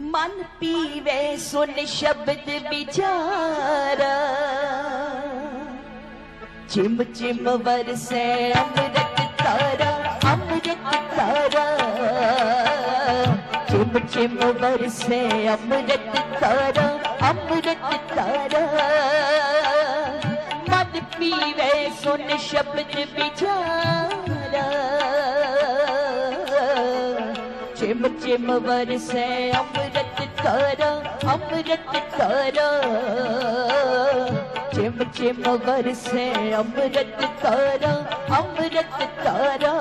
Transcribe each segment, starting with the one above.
ਮਨ ਪੀਵੇ ਸੁਨ ਸ਼ਬਦ ਵਿਚਾਰਾ। ਚਿਮ ਚਿਮ ਵਰਸੇ ਅੰਮ੍ਰਿਤ ਤਾਰਾ ਅੰਮ੍ਰਿਤ ਤਾਰਾ। ਚਿਮ ਚਿਮ ਵਰਸੇ ਅੰਮ੍ਰਿਤ ਤਾਰਾ ਅੰਮ੍ਰਿਤ ਤਾਰਾ। ਮਨ ਪੀਵੇ ਸੁਨ ਸ਼ਬਦ ਵਿਚਾਰਾ। ਚਿਮ ਚਿਮ ਵਰਸੇ ਅੰਮ੍ਰਿਤ ਤਾਰਾ ਅੰਮ੍ਰਿਤ ਤਾਰਾ ਚਿਮ ਚਿਮ ਵਰਸੇ ਅੰਮ੍ਰਿਤ ਤਾਰਾ ਅੰਮ੍ਰਿਤ ਤਾਰਾ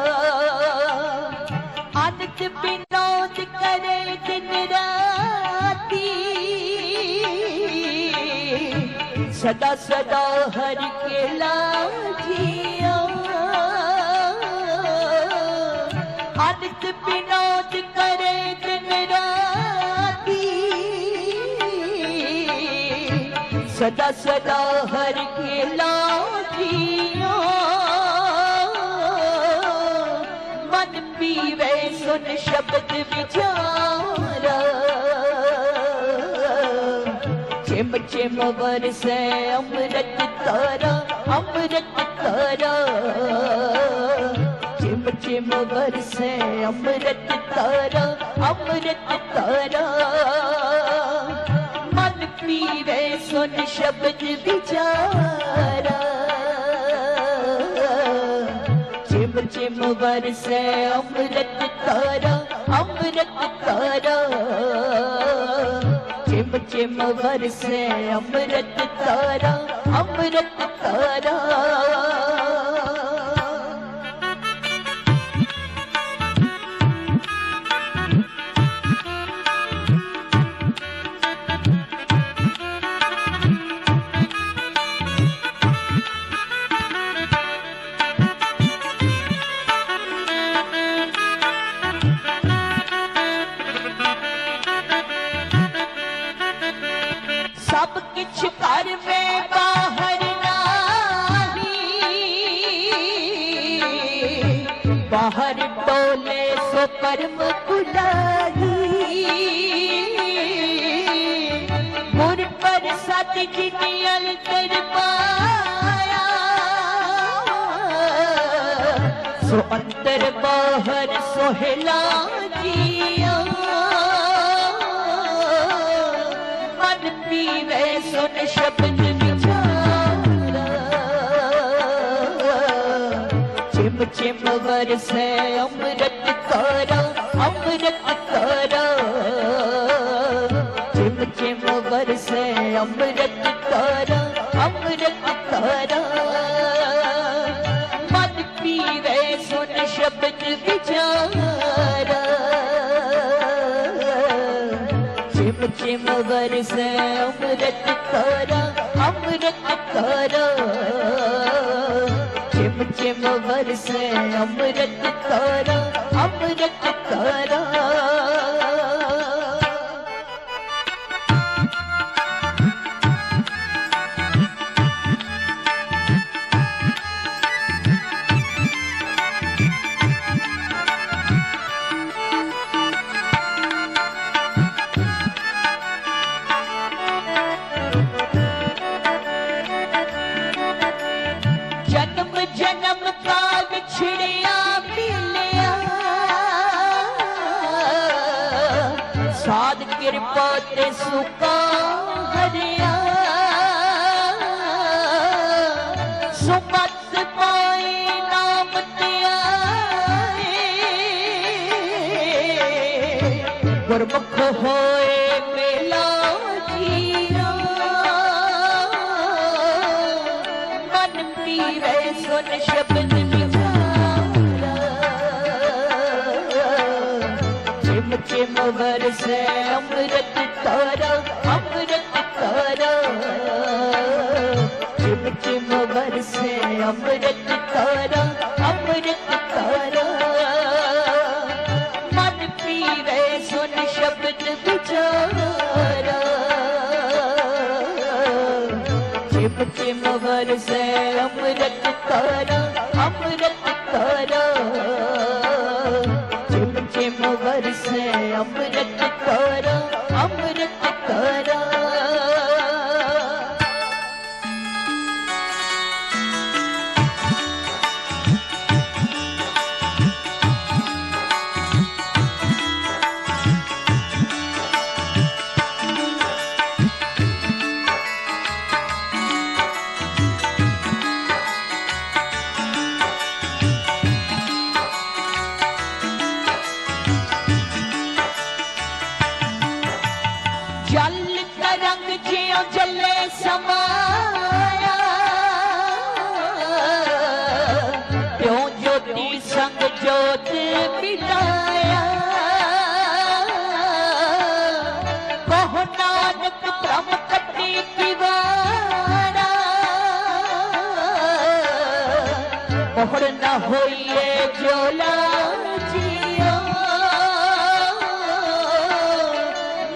ਅਨੰਦ ਬਿਨੋਦ ਕਰੇ ਦਿਨ ਰਾਤੀ। ਸਦਾ ਸਦਾ ਹਰ ਬਿਨੋਦ ਕਰੇ ਦਿਨ ਰਾਤੀ ਸਦਾ ਸਦਾ ਹਰ ਕੇ ਲਾਜੀਆ ਮਨ ਪੀਵੇ ਸੁਨ ਸ਼ਬਦ ਵਿਚਾਰਾ ਚਿਮ ਚਿਮ ਵਰਸੇ ਅੰਮ੍ਰਿਤ ਤਾਰਾ ਅੰਮ੍ਰਿਤ ਤਾਰਾ ਚਿਮ ਚਿਮ ਵਰਸੇ ਅੰਮ੍ਰਿਤ ਤਾਰਾ ਅੰਮ੍ਰਿਤ ਤਾਰਾ ਮਨ ਪੀਵੇ ਸੁਨ ਸ਼ਬਦ ਵਿਚਾਰਾ। ਚਿਮ ਚਿਮ ਵਰਸੇ ਅੰਮ੍ਰਿਤ ਤਾਰਾ ਅੰਮ੍ਰਿਤ ਤਾਰਾ ਚਿਮ ਚਿਮ ਵਰਸੇ ਅੰਮ੍ਰਿਤ ਤਾਰਾ ਅੰਮ੍ਰਿਤ ਤਾਰਾ ਬਾਹਰ ਟੋਲੇ ਸੋ ਕਰਮ ਕੁਲਾਹੀ ਗੁਰ ਪ੍ਰਸਾਦ ਜਿਨੀ ਅੰਤਰ ਪਾਇਆ ਸੋ ਅੰਦਰ ਬਾਹਰ ਸੋਹਿਲਾ ਜੀਆ ਮਨ ਪੀਵੇ ਸੁਨ ਸ਼ਬਦ ਚਿਮ ਚਿਮ ਵਰਸੇ ਅੰਮ੍ਰਿਤ ਤਾਰਾ ਅੰਮ੍ਰਿਤ ਤਾਰਾ ਚਿਮ ਚਿਮ ਵਰਸੇ ਅੰਮ੍ਰਿਤ ਤਾਰਾ ਅੰਮ੍ਰਿਤ ਤਾਰਾ ਮਨ ਪੀਵੇ ਸੁਨ ਸ਼ਬਦ ਵਿਚਾਰਾ ਚਿਮ ਚਿਮ ਵਰਸੇ ਅੰਮ੍ਰਿਤ ਤਾਰਾ ਅੰਮ੍ਰਿਤ ਤਾਰਾ ਚਿਮ ਚਿਮ ਵਰਸੇ ਅੰਮ੍ਰਿਤ ਤਾਰਾ ਅੰਮ੍ਰਿਤ ਤਾਰਾ ਕਿਰਪਾ ਤੇ ਸੁਕਾ ਹਰਿਆ। ਸੁਮਤ ਪਾਏ ਨਾਮ ਧਿਆਏ। ਗੁਰਮੁਖ ਹੋਏ ਮੇਲਾ ਜੀਰਾ ਮਨ ਪੀਵੇ ਸੁਨ ਸ਼ਬਦ ਚਿਮ ਚਿਮ ਅੰਮ੍ਰਿਤ ਤਾਰਾ ਅੰਮ੍ਰਿਤ ਤਾਰਾ ਚਿਮ ਚਿਮ ਵਰਸੇ ਅੰਮ੍ਰਿਤ ਤਾਰਾ ਅੰਮ੍ਰਿਤ ਤਾਰਾ ਮਨ ਪੀਵੇ ਸੁਨ ਸ਼ਬਦ ਵਿਚਾਰਾ। ਚਿਮ ਚਿਮ ਵਰਸੇ ਅੰਮ੍ਰਿਤ ਤਾਰਾ ਤਿਉ ਸੰਗ ਜੋਤ ਮਿਲਾਇਆ। ਕਹੋ ਨਾਨਕ ਬ੍ਰਹਮ ਕੱਟੀ ਕਿਵਾੜਾ ਪਹੜ ਨਾ ਹੋਈਏ ਜੋਲਾ ਜੀਓ।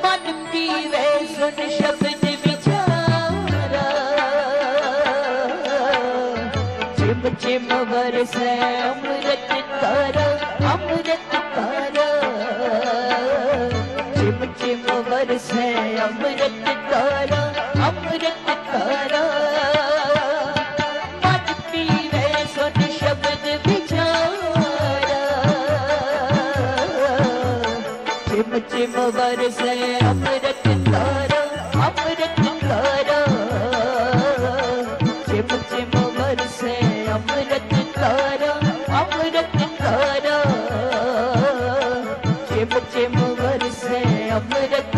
ਮਨ ਪੀਵੇ ਸੁਨ ਸ਼ਬਦ ਚਿਮ ਚਿਮ ਵਰਸੈ ਅੰਮ੍ਰਿਤ ਕਰ ਅੰਮ੍ਰਿਤ ਕਰ ਚਿਮ ਚਿਮ ਵਰਸੈ ਅੰਮ੍ਰਿਤ ਕਰ ਅੰਮ੍ਰਿਤ ਕਰ ਮਨ ਪੀਵੇ ਸੁਨ ਸ਼ਬਦ ਵਿਚਾਰਾ ਚਿਮ ਚਿਮ ਵਰਸੈ I've